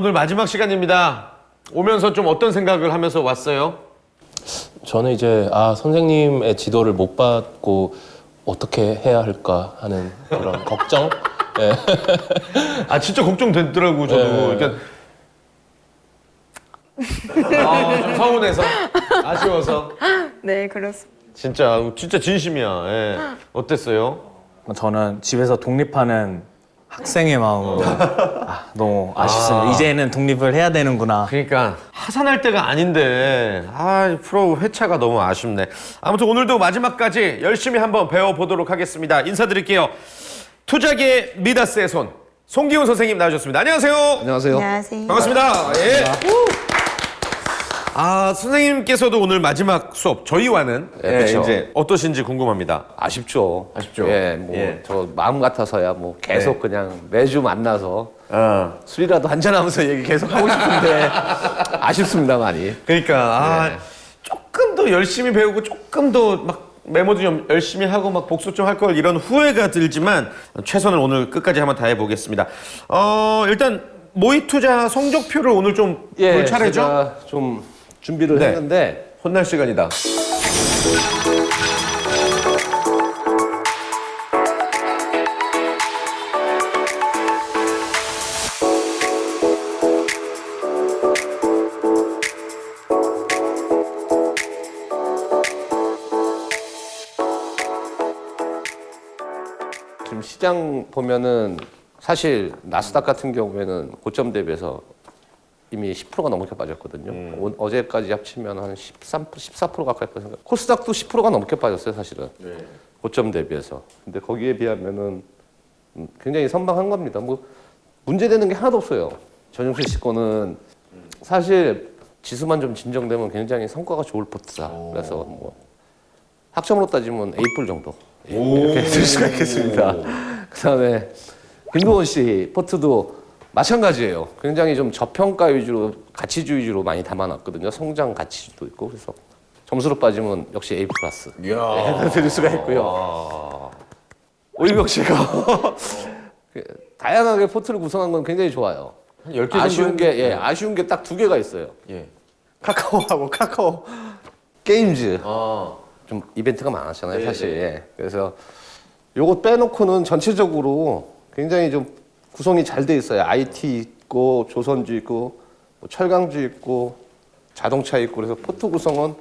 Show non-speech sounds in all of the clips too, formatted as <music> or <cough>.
아, 오늘 마지막 시간입니다. 오면서 좀 어떤 생각을 하면서 왔어요? 저는 이제 아 선생님의 지도를 못 받고 어떻게 해야 할까 하는 그런 <laughs> 걱정. 예. 아, 진짜 걱정되더라고, 저도. 네. 그러니까 아, 좀 서운해서, 아쉬워서. 네, 그렇습니다. 진짜, 진짜 진심이야. 예. 어땠어요? 저는 집에서 독립하는 학생의 마음으로 아, 너무 아쉽습니다. 이제는 독립을 해야 되는구나. 그러니까 하산할 때가 아닌데 아 프로 회차가 너무 아쉽네. 아무튼 오늘도 마지막까지 열심히 한번 배워보도록 하겠습니다. 인사드릴게요. 투자계 미다스의 손 송기훈 선생님 나와주셨습니다. 안녕하세요. 안녕하세요. 안녕하세요. 반갑습니다. 예. 아 선생님께서도 오늘 마지막 수업 저희와는 예, 예, 그쵸. 이제 어떠신지 궁금합니다. 아쉽죠. 아쉽죠. 예, 뭐 예. 저 마음 같아서야 뭐 계속 네. 그냥 매주 만나서 어. 술이라도 한잔하면서 얘기 계속 하고 싶은데 <laughs> 아쉽습니다 많이. 그러니까 아, 조금 더 열심히 배우고 조금 더 막 메모도 좀 열심히 하고 막 복수 좀할 걸 이런 후회가 들지만 최선을 오늘 끝까지 한번 다해 보겠습니다. 어 일단 모의 투자 성적표를 오늘 좀 볼 차례죠? 제가 좀 준비를 네. 했는데 혼날 시간이다. 지금 시장 보면은 사실 나스닥 같은 경우에는 고점 대비해서 이미 10%가 넘게 빠졌거든요. 오- 어제까지 합치면 한 13%, 14% 가까이 빠졌어요. 코스닥도 10%가 넘게 빠졌어요, 사실은. 고점 대비해서. 근데 거기에 비하면은 음, 굉장히 선방한 겁니다. 뭐 문제되는 게 하나도 없어요. 전용실 씨 거는 사실 지수만 좀 진정되면 굉장히 성과가 좋을 포트다. 그래서 뭐 학점으로 따지면 A+ 정도 이렇게 될 수가 있겠습니다. <laughs> 그다음에 김도원 씨 포트도 마찬가지예요. 굉장히 좀 저평가 위주로 가치주의 위주로 많이 담아놨거든요. 성장 가치도 있고 그래서 점수로 빠지면 역시 A 플러스 네, 드릴 수가 있고요. 오일병 씨가 <laughs> 그 다양하게 포트를 구성한 건 굉장히 좋아요. 한 10개 정도 아쉬운 게 예, 아쉬운 게 딱 두 개가 있어요. 예. 카카오하고 카카오 게임즈 아. 좀 이벤트가 많았잖아요, 사실. 예. 그래서 요거 빼놓고는 전체적으로 굉장히 좀 구성이 잘 돼 있어요. IT 있고 조선주 있고 뭐 철강주 있고 자동차 있고 그래서 포트 구성은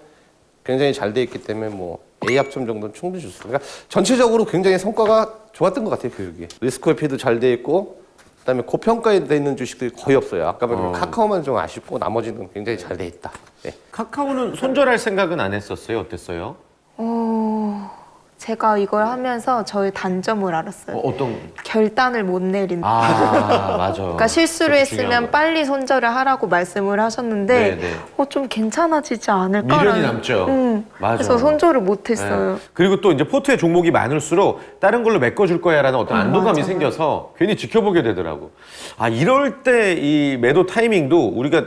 굉장히 잘 돼 있기 때문에 뭐 A 합점 정도는 충분히 좋습니다. 그러니까 전체적으로 굉장히 성과가 좋았던 것 같아요, 교육이. 리스크 회피도 잘 돼 있고 그다음에 고평가에 돼 있는 주식들이 거의 없어요. 아까 말한 카카오만 좀 아쉽고 나머지는 굉장히 잘 돼 있다. 네. 카카오는 손절할 생각은 안 했었어요. 어땠어요? 어, 제가 이걸 하면서 저의 단점을 알았어요. 어, 떤 결단을 못 내린다. 아 맞아. 그러니까 실수를 했으면. 빨리 손절을 하라고 말씀을 하셨는데 네, 네. 어, 좀 괜찮아지지 않을까? 미련이 남죠. 응. 맞아. 그래서 손절을 못 했어요. 네. 그리고 또 이제 포트의 종목이 많을수록 다른 걸로 메꿔줄 거야라는 어떤 안도감이 맞아, 생겨서 괜히 지켜보게 되더라고. 아 이럴 때 이 매도 타이밍도 우리가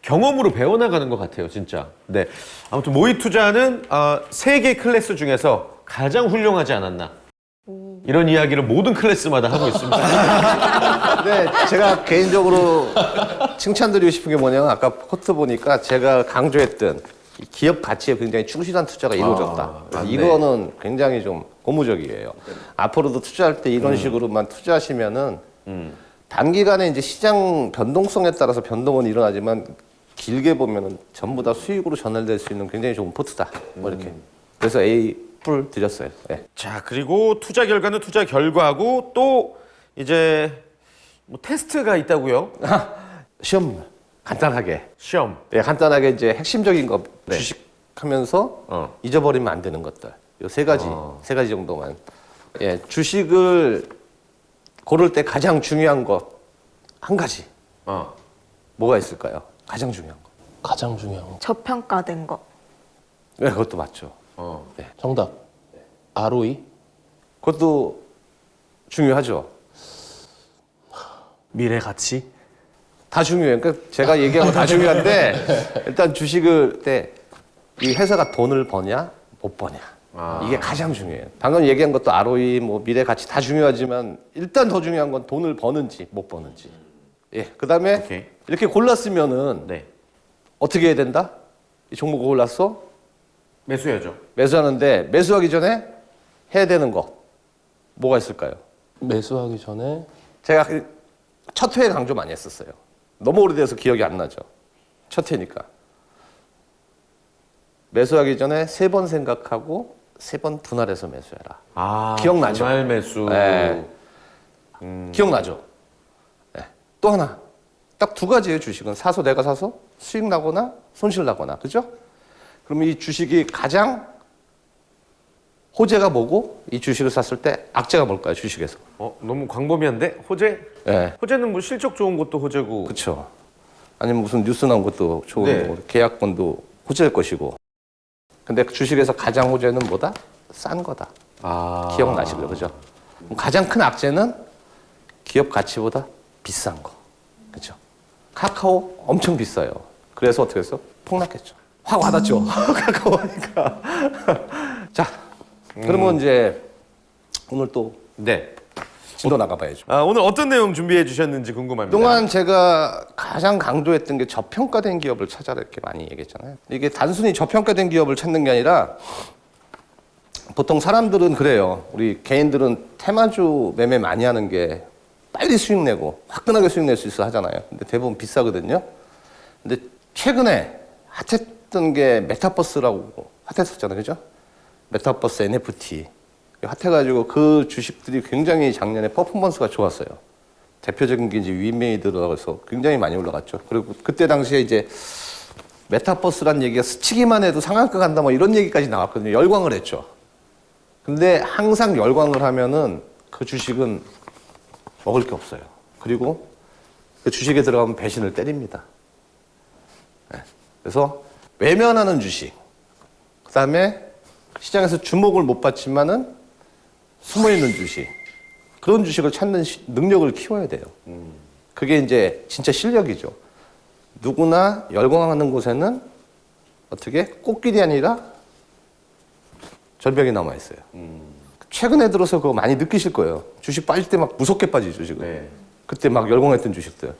경험으로 배워나가는 것 같아요, 진짜. 네. 아무튼 모의 투자는 어, 세개 클래스 중에서 가장 훌륭하지 않았나. 이런 이야기를 모든 클래스마다 하고 있습니다. <laughs> 네, 제가 개인적으로 칭찬드리고 싶은 게 뭐냐면 아까 포트 보니까 제가 강조했던 이 기업 가치에 굉장히 충실한 투자가 이루어졌다. 맞네. 이거는 굉장히 좀 고무적이에요. 앞으로도 투자할 때 이런 식으로만 투자하시면은 단기간에 이제 시장 변동성에 따라서 변동은 일어나지만 길게 보면은 전부 다 수익으로 전환될 수 있는 굉장히 좋은 포트다. 뭐 이렇게. 그래서 A 뿔 드렸어요. 예. 자, 그리고 투자 결과는 투자 결과고 또 이제 뭐 테스트가 있다고요? <laughs> 시험 간단하게. 시험. 예, 간단하게 이제 핵심적인 거 네. 주식하면서 어. 잊어버리면 안 되는 것들. 요 세 가지, 세 가지 정도만. 예, 주식을 고를 때 가장 중요한 것 한 가지. 어. 뭐가 있을까요? 가장 중요한 거. 가장 중요한 거. 저평가된 거. 네, 그것도 맞죠. 어. 정답. ROE? 그것도 중요하죠. 미래 가치? 다 중요해요. 그러니까 제가 얘기한 거 다 중요한데 <laughs> 일단 주식을 때 이 회사가 돈을 버냐 못 버냐 이게 가장 중요해요. 방금 얘기한 것도 ROE 뭐 미래 가치 다 중요하지만 일단 더 중요한 건 돈을 버는지 못 버는지 예. 그다음에 오케이. 이렇게 골랐으면은 네. 어떻게 해야 된다? 이 종목을 골랐어? 매수해야죠. 매수하는데 매수하기 전에 해야 되는 거 뭐가 있을까요? 매수하기 전에 제가 그 첫 회에 강조 많이 했었어요. 너무 오래돼서 기억이 안 나죠. 첫 회니까. 매수하기 전에 세 번 생각하고 세 번 분할해서 매수해라. 아, 기억나죠? 분할 매수. 네. 기억나죠? 네. 또 하나. 딱 두 가지의 주식은 사서 내가 사서 수익 나거나 손실 나거나. 그죠? 그러면 이 주식이 가장 호재가 뭐고 이 주식을 샀을 때 악재가 뭘까요? 주식에서. 어, 너무 광범위한데 호재? 예. 호재는 뭐 실적 좋은 것도 호재고. 그렇죠. 아니면 무슨 뉴스 나온 것도 좋은 네. 거고 계약권도 호재일 것이고. 근데 주식에서 가장 호재는 뭐다? 싼 거다. 아. 기억나시고요, 그죠? 가장 큰 악재는 기업 가치보다 비싼 거, 그죠? 카카오 엄청 비싸요. 그래서 어떻게 했어? 폭락했죠. 확 와닿죠. <laughs> 카카오 하니까. <laughs> 자, 그러면 이제 오늘 또 네. 진도 나가봐야죠. 아, 오늘 어떤 내용 준비해 주셨는지 궁금합니다. 그동안 제가 가장 강조했던 게 저평가된 기업을 찾아라 이렇게 많이 얘기했잖아요. 이게 단순히 저평가된 기업을 찾는 게 아니라 보통 사람들은 그래요. 우리 개인들은 테마주 매매 많이 하는 게 빨리 수익 내고 화끈하게 수익 낼 수 있어 하잖아요. 근데 대부분 비싸거든요. 근데 최근에 핫 했던 게 메타버스라고 핫했었잖아요. 그죠? 메타버스 NFT. 핫해가지고 그 주식들이 굉장히 작년에 퍼포먼스가 좋았어요. 대표적인 게 이제 위메이드라고 해서 굉장히 많이 올라갔죠. 그리고 그때 당시에 이제 메타버스란 얘기가 스치기만 해도 상한가 간다 뭐 이런 얘기까지 나왔거든요. 열광을 했죠. 근데 항상 열광을 하면은 그 주식은 먹을 게 없어요. 그리고 그 주식에 들어가면 배신을 때립니다. 네. 그래서 외면하는 주식, 그 다음에 시장에서 주목을 못 받지만은 숨어 있는 주식, 그런 주식을 찾는 시- 능력을 키워야 돼요. 그게 이제 진짜 실력이죠. 누구나 열광하는 곳에는 어떻게 꽃길이 아니라 절벽이 남아 있어요. 최근에 들어서 그거 많이 느끼실 거예요. 주식 빠질 때 막 무섭게 빠지죠 지금. 네. 그때 막 열광했던 주식들.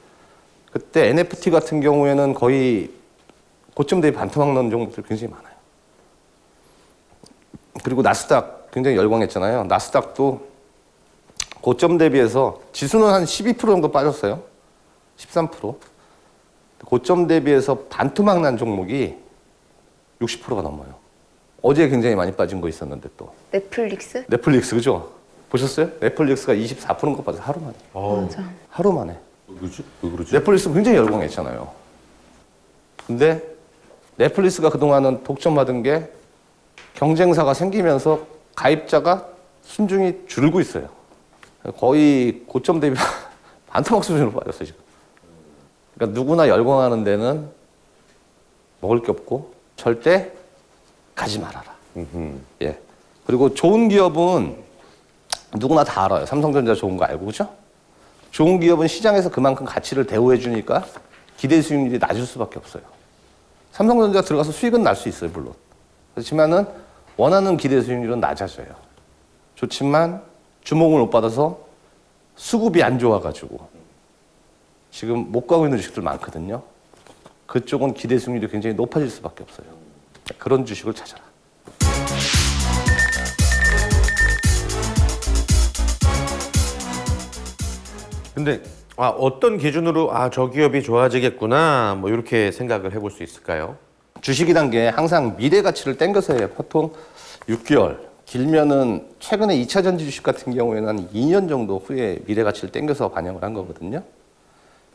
그때 NFT 같은 경우에는 거의 고점 대비 반토막 나는 종목들 굉장히 많아요. 그리고 나스닥 굉장히 열광했잖아요. 나스닥도 고점 대비해서 지수는 한 12% 정도 빠졌어요. 13%. 고점 대비해서 반토막 난 종목이 60%가 넘어요. 어제 굉장히 많이 빠진 거 있었는데 또 넷플릭스? 넷플릭스 그죠? 보셨어요? 넷플릭스가 24%가 빠져 하루 만에. 맞아. 하루 만에. 왜 그러지? 왜 그러지? 넷플릭스 굉장히 열광했잖아요. 근데 넷플릭스가 그동안은 독점받은 게 경쟁사가 생기면서 가입자가 순중이 줄고 있어요. 거의 고점 대비 <laughs> 반토막 수준으로 빠졌어요, 지금. 그러니까 누구나 열광하는 데는 먹을 게 없고 절대 가지 말아라. 예. 그리고 좋은 기업은 누구나 다 알아요. 삼성전자 좋은 거 알고, 그죠? 좋은 기업은 시장에서 그만큼 가치를 대우해 주니까 기대 수익률이 낮을 수밖에 없어요. 삼성전자 들어가서 수익은 날 수 있어요, 물론. 그렇지만은 원하는 기대 수익률은 낮아져요. 좋지만 주목을 못 받아서 수급이 안 좋아가지고 지금 못 가고 있는 주식들 많거든요. 그쪽은 기대 수익률이 굉장히 높아질 수밖에 없어요. 그런 주식을 찾아라. 근데 아, 어떤 기준으로 아, 저 기업이 좋아지겠구나. 뭐 이렇게 생각을 해볼 수 있을까요? 주식이란 게 항상 미래 가치를 땡겨서 해요. 보통 6개월, 길면은 최근에 2차 전지 주식 같은 경우에는 한 2년 정도 후에 미래 가치를 땡겨서 반영을 한 거거든요.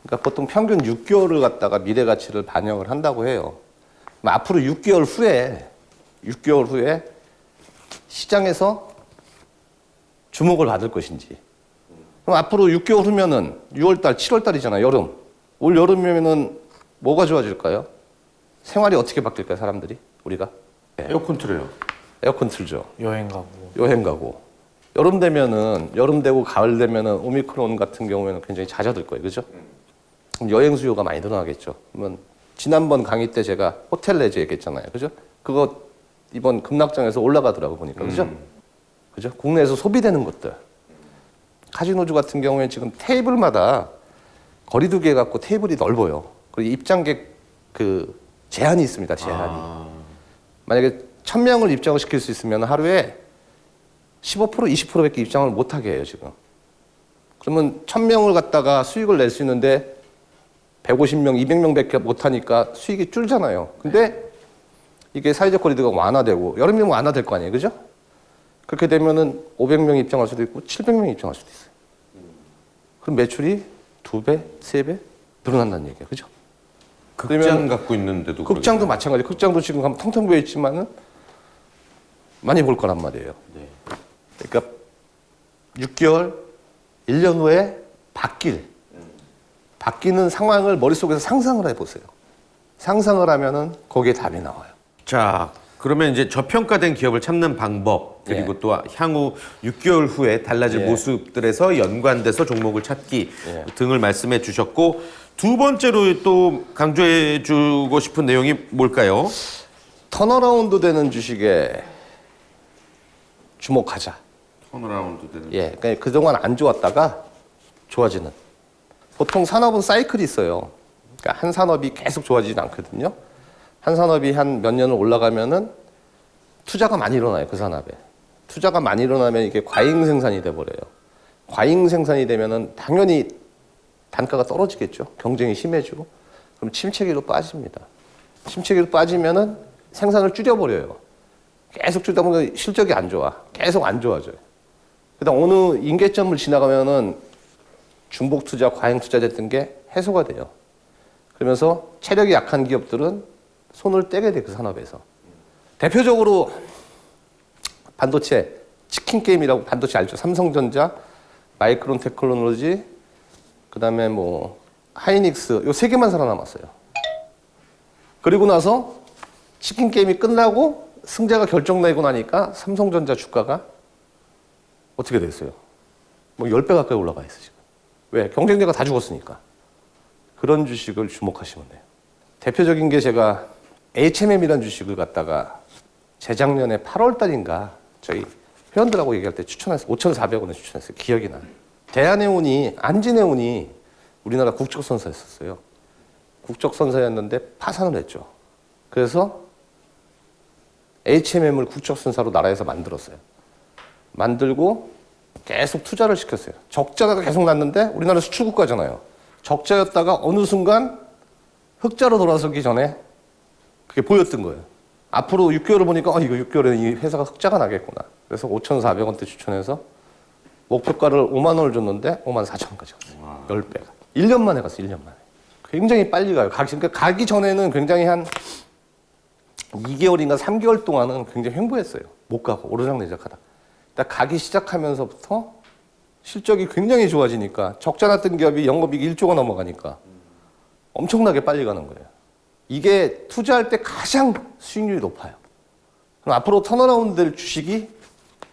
그러니까 보통 평균 6개월을 갖다가 미래 가치를 반영을 한다고 해요. 앞으로 6개월 후에 6개월 후에 시장에서 주목을 받을 것인지. 그럼 앞으로 6개월 후면은 6월달, 7월달이잖아요. 여름. 올 여름이면은 뭐가 좋아질까요? 생활이 어떻게 바뀔까요, 사람들이? 우리가? 에어컨 틀어요. 에어컨 틀죠. 여행 가고 여행 가고. 여름 되면은, 여름 되고 가을 되면은 오미크론 같은 경우에는 굉장히 잦아들 거예요. 그죠? 그럼 여행 수요가 많이 늘어나겠죠. 그러면 지난번 강의 때 제가 호텔 레저 얘기했잖아요. 그죠? 그거 이번 급락장에서 올라가더라고 보니까. 그죠? 그죠? 국내에서 소비되는 것들. 카지노주 같은 경우에 지금 테이블마다 거리두기 해갖고 테이블이 넓어요. 그리고 입장객 그 제한이 있습니다. 제한이. 만약에 천 명을 입장을 시킬 수 있으면 하루에 15% 20%밖에 입장을 못 하게 해요 지금. 그러면 천 명을 갖다가 수익을 낼 수 있는데 150명, 200명밖에 못 하니까 수익이 줄잖아요. 근데 이게 사회적 거리두기가 완화되고 여름이면 완화될 거 아니에요, 그죠? 그렇게 되면은 500명 입장할 수도 있고 700명 입장할 수도 있어요. 그럼 매출이 두 배, 세 배 늘어난다는 얘기예요, 그죠? 극장 갖고 있는데도 극장도 마찬가지. 극장도 지금 가면 텅텅 비어 있지만은 많이 볼 거란 말이에요. 그러니까 6개월, 1년 후에 바뀔 바뀌는 상황을 머릿속에서 상상을 해보세요. 상상을 하면은 거기에 답이 나와요. 자, 그러면 이제 저평가된 기업을 찾는 방법 그리고 예. 또 향후 6개월 후에 달라질 예. 모습들에서 연관돼서 종목을 찾기 예. 등을 말씀해 주셨고 두 번째로 또 강조해 주고 싶은 내용이 뭘까요? 턴어라운드 되는 주식에 주목하자. 턴어라운드 되는. 예, 그러니까 그동안 안 좋았다가 좋아지는. 보통 산업은 사이클이 있어요. 그러니까 한 산업이 계속 좋아지진 않거든요. 한 산업이 한 몇 년을 올라가면은 투자가 많이 일어나요, 그 산업에. 투자가 많이 일어나면 이게 과잉 생산이 돼 버려요. 과잉 생산이 되면은 당연히 단가가 떨어지겠죠. 경쟁이 심해지고. 그럼 침체기로 빠집니다. 침체기로 빠지면은 생산을 줄여 버려요. 계속 줄다 보면 실적이 안 좋아. 계속 안 좋아져요. 그다음 어느 임계점을 지나가면은 중복 투자, 과잉 투자 됐던 게 해소가 돼요. 그러면서 체력이 약한 기업들은 손을 떼게 돼 그 산업에서. 대표적으로 반도체 치킨 게임이라고 반도체 알죠? 삼성전자, 마이크론 테크놀로지, 그 다음에 뭐 하이닉스 요 세 개만 살아남았어요. 그리고 나서 치킨 게임이 끝나고 승자가 결정나고 나니까 삼성전자 주가가 어떻게 됐어요? 뭐 10배 가까이 올라가 있어 지금. 왜? 경쟁자가 다 죽었으니까. 그런 주식을 주목하시면 돼요. 대표적인 게 제가 HMM이라는 주식을 갖다가 재작년에 8월 달인가 저희 회원들하고 얘기할 때 추천해서 5,400원에 추천했어요. 기억이 나요. 대한해운이 안진해운이 우리나라 국적선사였었어요. 국적선사였는데 파산을 했죠. 그래서 HMM을 국적선사로 나라에서 만들었어요. 만들고 계속 투자를 시켰어요. 적자가 계속 났는데 우리나라 수출국가잖아요. 적자였다가 어느 순간 흑자로 돌아서기 전에 보였던 거예요. 앞으로 6개월을 보니까 어, 이거 6개월에 이 회사가 흑자가 나겠구나. 그래서 5,400원대 추천해서 목표가를 5만 원을 줬는데 5만 4천 원까지 갔어요. 10배가. 1년 만에 갔어요. 1년 만에. 굉장히 빨리 가요. 가기, 그러니까 가기 전에는 굉장히 한 2개월인가 3개월 동안은 굉장히 횡보했어요. 못 가고 오르락내리락하다. 딱 가기 시작하면서부터 실적이 굉장히 좋아지니까 적자 났던 기업이 영업이익 1조가 넘어가니까 엄청나게 빨리 가는 거예요. 이게 투자할 때 가장 수익률이 높아요. 그럼 앞으로 턴어라운드 될 주식이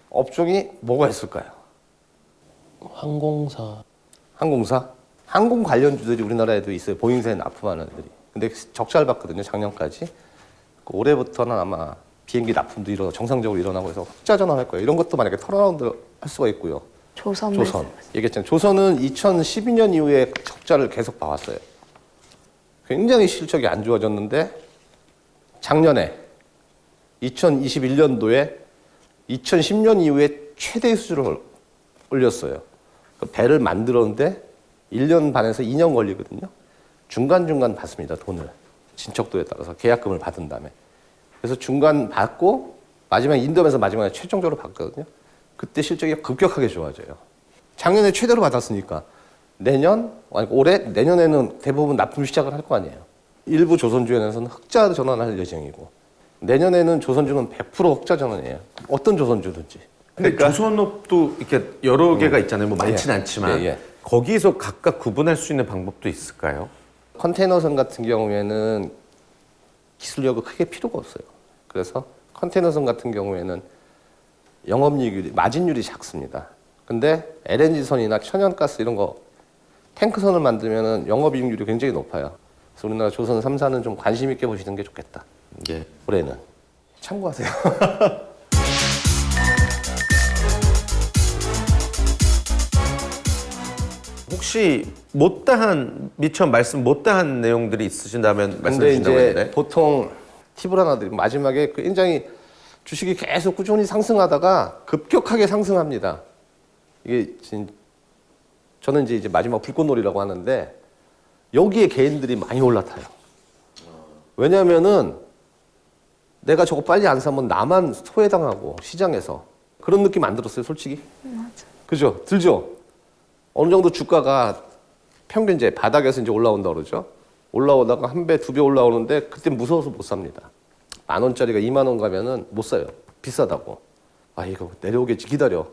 업종이 뭐가 있을까요? 항공사 항공사? 항공 관련주들이 우리나라에도 있어요. 보잉사에 납품하는 애들이. 근데 적자를 봤거든요, 작년까지. 그 올해부터는 아마 비행기 납품도 일어 정상적으로 일어나고 해서 흑자 전환할 거예요. 이런 것도 만약에 턴어라운드 할 수가 있고요. 조선 조선. 얘기했잖아요. 조선은 2012년 이후에 적자를 계속 봐왔어요. 굉장히 실적이 안 좋아졌는데 작년에 2021년도에 2010년 이후에 최대 수주를 올렸어요. 그 배를 만들었는데 1년 반에서 2년 걸리거든요. 중간중간 받습니다, 돈을. 진척도에 따라서 계약금을 받은 다음에. 그래서 중간 받고 마지막 인도면서 마지막에 최종적으로 받거든요. 그때 실적이 급격하게 좋아져요. 작년에 최대로 받았으니까 내년, 아니 올해, 내년에는 대부분 납품 시작을 할 거 아니에요. 일부 조선주에서는 흑자 전환할 예정이고 내년에는 조선주는 100% 흑자 전환이에요. 어떤 조선주든지. 근데 조선업도 이렇게 여러 개가 있잖아요. 뭐 많진 예. 않지만 예, 예. 거기서 각각 구분할 수 있는 방법도 있을까요? 컨테이너선 같은 경우에는 기술력이 크게 필요가 없어요. 그래서 컨테이너선 같은 경우에는 영업이익률이 마진율이 작습니다. 근데 LNG선이나 천연가스 이런 거 탱크선을 만들면은 영업이익률이 굉장히 높아요. 그래서 우리나라 조선 3사는 좀 관심 있게 보시는 게 좋겠다. 예. 올해는 참고하세요. <laughs> 혹시 못다한 미처 말씀 못다한 내용들이 있으신다면 말씀해 근데 주신다고 이제 했는데 보통 팁을 하나 드리면 마지막에 그 굉장히 주식이 계속 꾸준히 상승하다가 급격하게 상승합니다. 이게 진, 저는 이제 이제 마지막 불꽃놀이라고 하는데 여기에 개인들이 많이 올라타요. 왜냐하면은 내가 저거 빨리 안 사면 나만 소외당하고 시장에서 그런 느낌 안 들었어요, 솔직히? 맞아. 그죠? 들죠? 어느 정도 주가가 평균 이제 바닥에서 이제 올라온다 그러죠? 올라오다가 한 배, 두 배 올라오는데 그때 무서워서 못 삽니다. 만 원짜리가 2만 원 가면은 못 사요. 비싸다고. 아, 이거 내려오겠지. 기다려.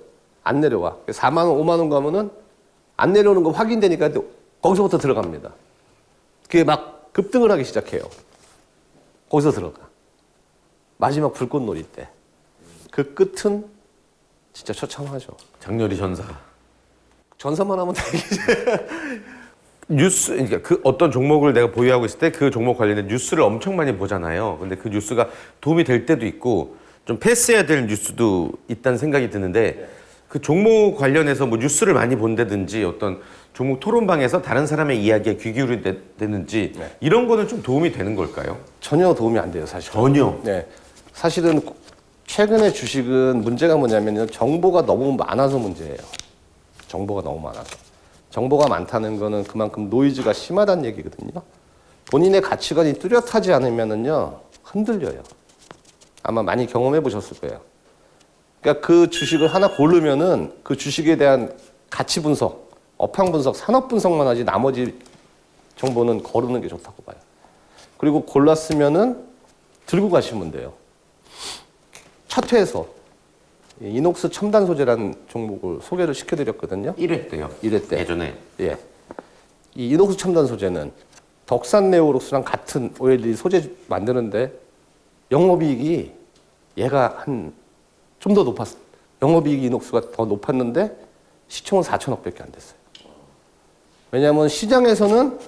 안 내려와. 4만 원, 5만 원 가면은 안 내려오는 거 확인되니까 거기서부터 들어갑니다. 그게 막 급등을 하기 시작해요. 거기서 들어가. 마지막 불꽃놀이 때. 그 끝은 진짜 처참하죠. 장렬히 전사. 전사만 하면 되겠지. <laughs> 뉴스 그러니까 그 어떤 종목을 내가 보유하고 있을 때 그 종목 관련된 뉴스를 엄청 많이 보잖아요. 근데 그 뉴스가 도움이 될 때도 있고 좀 패스해야 될 뉴스도 있다는 생각이 드는데 그 종목 관련해서 뭐 뉴스를 많이 본다든지 어떤 종목 토론방에서 다른 사람의 이야기에 귀 기울이는지 이런 거는 좀 도움이 되는 걸까요? 전혀 도움이 안 돼요, 사실. 전혀. 네. 사실은 최근에 주식은 문제가 뭐냐면요. 정보가 너무 많아서 문제예요. 정보가 너무 많아서. 정보가 많다는 거는 그만큼 노이즈가 심하다는 얘기거든요. 본인의 가치관이 뚜렷하지 않으면은요. 흔들려요. 아마 많이 경험해 보셨을 거예요. 그러니까 그 주식을 하나 고르면은 그 주식에 대한 가치 분석, 업황 분석, 산업 분석만 하지 나머지 정보는 거르는 게 좋다고 봐요. 그리고 골랐으면은 들고 가시면 돼요. 이 이녹스 첨단 소재라는 종목을 소개를 시켜드렸거든요. 1회 때요. 1회 때. 예전에. 예. 이 이녹스 첨단 소재는 덕산 네오록스랑 같은 OLED 소재 만드는데 영업이익이 얘가 한 좀 더 높았어. 영업이익이 이녹스가 더 높았는데 시총은 4천억밖에 안 됐어요. 왜냐하면 시장에서는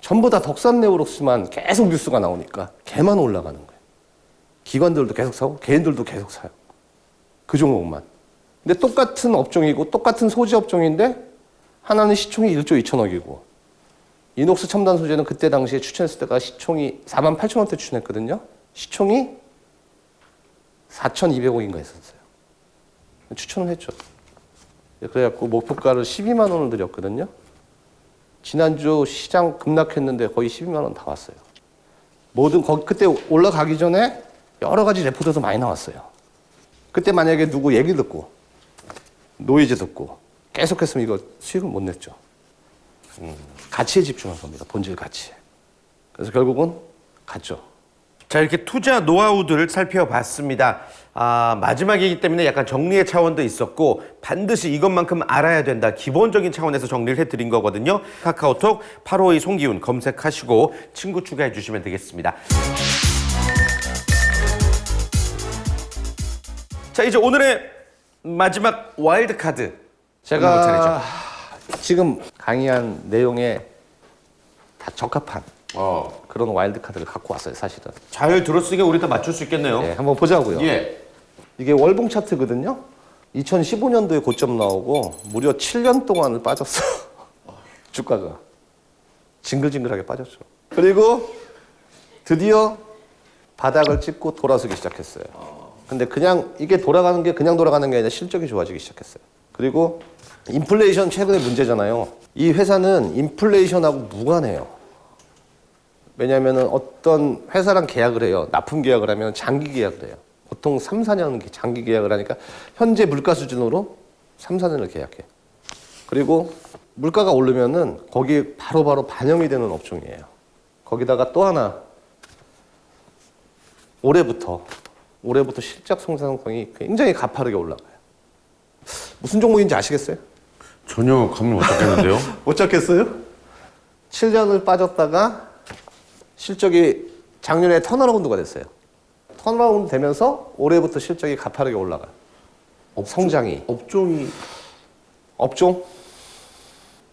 전부 다 덕산 네오록스만 계속 뉴스가 나오니까 걔만 올라가는 거예요. 기관들도 계속 사고 개인들도 계속 사요. 그 종목만. 근데 똑같은 업종이고 똑같은 소재 업종인데 하나는 시총이 1조 2천억이고 이녹스 첨단 소재는 그때 당시에 추천했을 때가 시총이 4만 8천 원대 추천했거든요. 시총이 4,200억인가 했었어요. 추천을 했죠. 그래갖고 목표가를 12만 원을 드렸거든요. 지난주 시장 급락했는데 거의 12만 원 다 왔어요. 모든 거 그때 올라가기 전에 여러 가지 레포트도 많이 나왔어요. 그때 만약에 누구 얘기 듣고 노이즈 듣고 계속했으면 이거 수익을 못 냈죠. 음, 가치에 집중한 겁니다. 본질 가치에. 그래서 결국은 갔죠. 자 이렇게 투자 노하우들을 살펴봤습니다. 아, 마지막이기 때문에 약간 정리의 차원도 있었고 반드시 이것만큼 알아야 된다. 기본적인 차원에서 정리를 해드린 거거든요. 카카오톡 852 송기훈 검색하시고 친구 추가해 주시면 되겠습니다. 자 이제 오늘의 마지막 와일드 카드. 제가 지금 강의한 내용에 다 적합한 어, 그런 와일드 카드를 갖고 왔어요, 사실은. 잘 들었으니까 우리 다 맞출 수 있겠네요. 네, 한번 보자고요. 예. 이게 월봉 차트거든요. 2015년도에 고점 나오고 무려 7년 동안을 빠졌어. <laughs> 주가가 징글징글하게 빠졌죠. 그리고 드디어 바닥을 찍고 돌아서기 시작했어요. 근데 그냥 이게 돌아가는 게 그냥 돌아가는 게 아니라 실적이 좋아지기 시작했어요. 그리고 인플레이션 최근에 문제잖아요. 이 회사는 인플레이션하고 무관해요. 왜냐하면 어떤 회사랑 계약을 해요. 납품 계약을 하면 장기 계약을 해요. 보통 3, 4년 장기 계약을 하니까 현재 물가 수준으로 3, 4년을 계약해. 그리고 물가가 오르면은 거기에 바로 바로 반영이 되는 업종이에요. 거기다가 또 하나 올해부터 올해부터 실적 성장성이 굉장히 가파르게 올라가요. 무슨 종목인지 아시겠어요? 전혀 감을 못 잡겠는데요. <laughs> 못 잡겠어요? 7년을 빠졌다가 실적이 작년에 턴어라운드가 됐어요. 턴어라운드 되면서 올해부터 실적이 가파르게 올라가요. 성장이. 업종이 업종?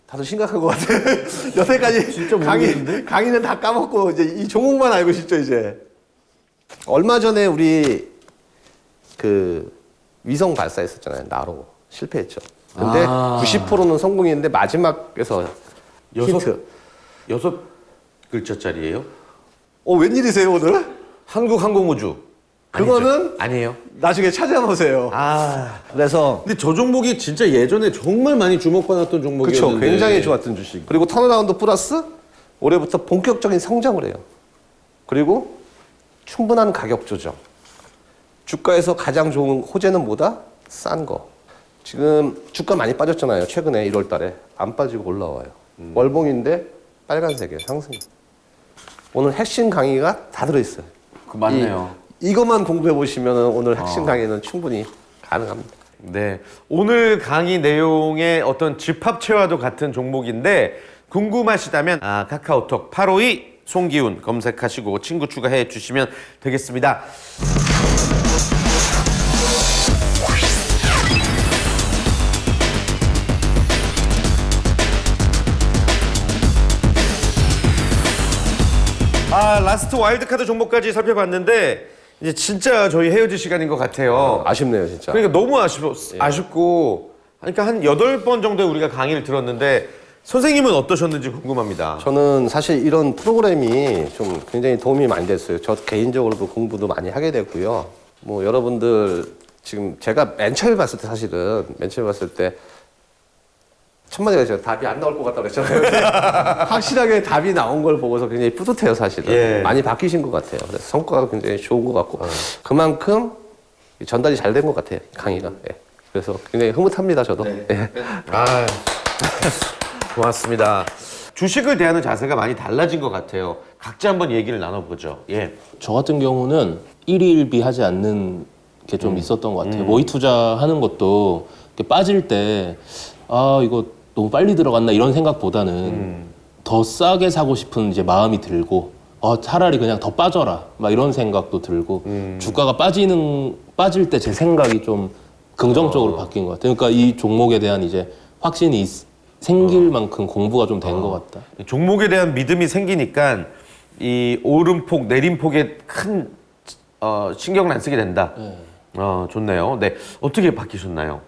다들 심각한 것 같아. <laughs> 여태까지 진짜 강의, 강의는 다 까먹고 이제 이 종목만 알고 싶죠, 이제. 얼마 전에 우리 그 위성 발사했었잖아요. 나로. 실패했죠. 근데 아. 90%는 성공인데 마지막에서 여섯 힌트. 여섯 글자짜리예요? 어 웬일이세요 오늘? 한국항공우주. 그거는? 아니에요. 나중에 찾아보세요. 아. 그래서 근데 저 종목이 진짜 예전에 정말 많이 주목받았던 종목이었는데. 굉장히 좋았던 주식. 그리고 턴어라운드 플러스 올해부터 본격적인 성장을 해요. 그리고 충분한 가격 조정. 주가에서 가장 좋은 호재는 뭐다? 싼 거. 지금 주가 많이 빠졌잖아요. 최근에 1월 달에. 안 빠지고 올라와요. 월봉인데 빨간색이에요. 상승. 오늘 핵심 강의가 다 들어있어요. 그 맞네요. 이, 이것만 공부해 보시면 오늘 핵심 강의는 충분히 가능합니다. 네. 오늘 강의 내용의 어떤 집합체와도 같은 종목인데 궁금하시다면 아, 카카오톡 852 송기훈 검색하시고 친구 추가해 주시면 되겠습니다. 아, 라스트 와일드카드 종목까지 살펴봤는데 이제 진짜 저희 헤어질 시간인 것 같아요. 아쉽네요, 진짜. 그러니까 너무 아쉽, 아쉽고 그러니까 한 여덟 번 정도의 우리가 강의를 들었는데 선생님은 어떠셨는지 궁금합니다. 저는 사실 이런 프로그램이 좀 굉장히 도움이 많이 됐어요. 저 개인적으로도 공부도 많이 하게 됐고요. 뭐 여러분들 지금 제가 맨 처음에 봤을 때 사실은 맨 처음에 봤을 때 첫 마디가 제가 답이 안 나올 것 같다고 그랬잖아요. 근데 <laughs> 확실하게 답이 나온 걸 보고서 굉장히 뿌듯해요, 사실은. 예. 많이 바뀌신 것 같아요. 그래서 성과가 굉장히 좋은 것 같고 그만큼 전달이 잘 된 것 같아요, 강의가. 예. 그래서 굉장히 흐뭇합니다, 저도. 예. 아, <laughs> 고맙습니다. 주식을 대하는 자세가 많이 달라진 것 같아요. 각자 한번 얘기를 나눠보죠. 예. 저 같은 경우는 일일비 하지 않는 게 좀 있었던 것 같아요. 모의 투자하는 것도 이렇게 빠질 때 아 이거 너무 빨리 들어갔나 이런 생각보다는 더 싸게 사고 싶은 이제 마음이 들고 어 차라리 그냥 더 빠져라 막 이런 생각도 들고 주가가 빠지는 빠질 때 제 생각이 좀 긍정적으로 바뀐 것 같아요. 그러니까 이 종목에 대한 이제 확신이 있- 생길 만큼 공부가 좀 된 것 같다. 종목에 대한 믿음이 생기니까 이 오름폭, 내림폭에 큰 어, 신경을 안 쓰게 된다. 어, 좋네요. 네. 어떻게 바뀌셨나요?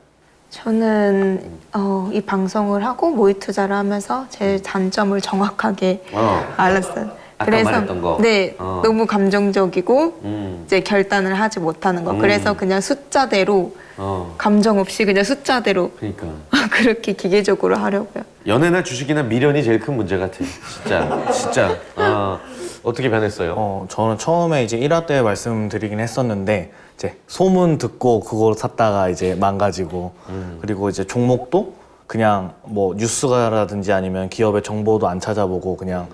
저는 어, 이 방송을 하고 모의 투자를 하면서 제 단점을 정확하게 어. 알았어요. 아까 말했던 거. 네, 어. 너무 감정적이고 음. 이제 결단을 하지 못하는 거. 그래서 그냥 숫자대로 어. 감정 없이 그냥 숫자대로 그러니까. <laughs> 그렇게 기계적으로 하려고요. 연애나 주식이나 미련이 제일 큰 문제 같아요. 진짜. 진짜. 어, 어떻게 변했어요? 어, 저는 처음에 이제 1화 때 말씀드리긴 했었는데 이제 소문 듣고 그걸 샀다가 이제 망가지고 그리고 이제 종목도 그냥 뭐 뉴스가라든지 아니면 기업의 정보도 안 찾아보고 그냥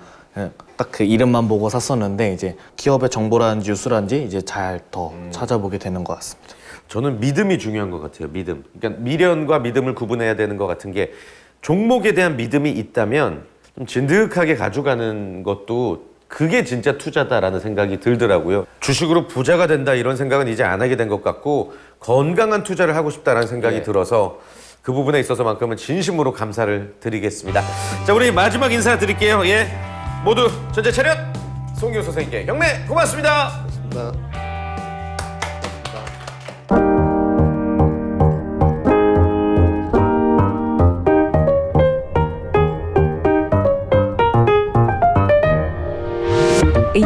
딱 그 이름만 보고 샀었는데 이제 기업의 정보라든지 뉴스라든지 이제 잘 더 찾아보게 되는 것 같습니다. 저는 믿음이 중요한 것 같아요. 믿음. 그러니까 미련과 믿음을 구분해야 되는 것 같은 게 종목에 대한 믿음이 있다면 좀 진득하게 가져가는 것도 그게 진짜 투자다라는 생각이 들더라고요. 주식으로 부자가 된다 이런 생각은 이제 안 하게 된 것 같고 건강한 투자를 하고 싶다라는 생각이 들어서 그 부분에 있어서만큼은 진심으로 감사를 드리겠습니다. 자, 우리 마지막 인사 드릴게요. 예. 모두 전체 차렷! 송기호 선생님께 경례 고맙습니다.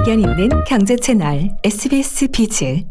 의견 있는 경제 채널 SBS 비즈